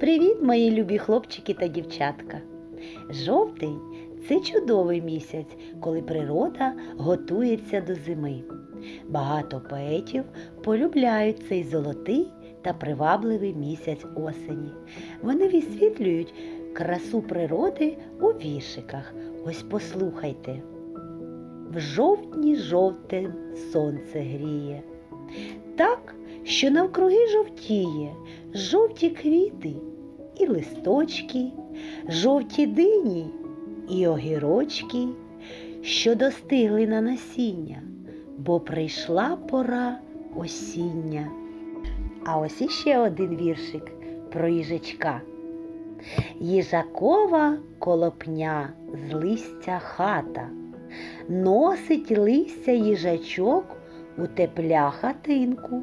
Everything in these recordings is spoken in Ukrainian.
Привіт, мої любі хлопчики та дівчатка! Жовтень це чудовий місяць, коли природа готується до зими. Багато поетів полюбляють цей золотий та привабливий місяць осені. Вони висвітлюють красу природи у вішиках. Ось послухайте. В жовтні жовте сонце гріє. Так, що навкруги жовтіє, жовті квіти і листочки, жовті дині і огірочки, що достигли на насіння, бо прийшла пора осіння. А ось іще один віршик про їжачка. Їжакова колопня з листя хата, носить листя їжачок у тепля хатинку,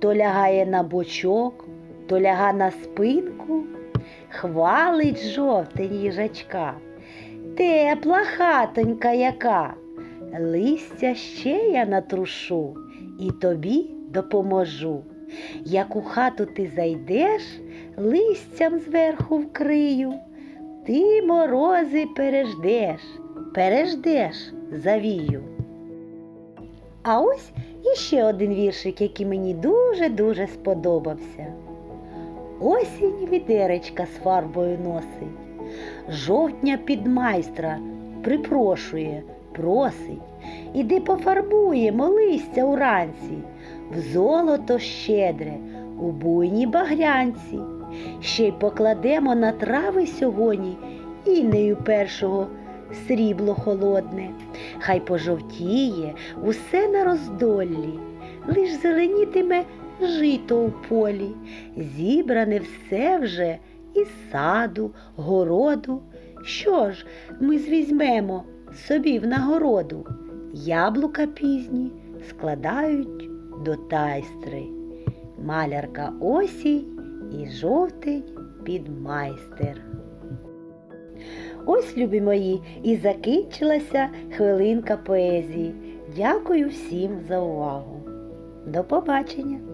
то лягає на бочок, то ляга на спинку, хвалить жовтень їжачка. Тепла хатонька яка, листя ще я натрушу і тобі допоможу. Як у хату ти зайдеш, листям зверху вкрию, ти морози переждеш, переждеш завію. А ось іще один віршик, який мені дуже-дуже сподобався. Осінь відеречка з фарбою носить, жовтня підмайстра припрошує, просить, іди пофарбуємо листя уранці, в золото щедре, у буйні багрянці, ще й покладемо на трави сьогодні інею першого срібло холодне, хай пожовтіє усе на роздоллі, лиш зеленітиме жито у полі, зібране все вже із саду, городу. Що ж ми звізьмемо собі в нагороду? Яблука пізні складають до тайстри. Малярка осінь і жовтень підмайстер. Ось, любі мої, і закінчилася хвилинка поезії. Дякую всім за увагу. До побачення!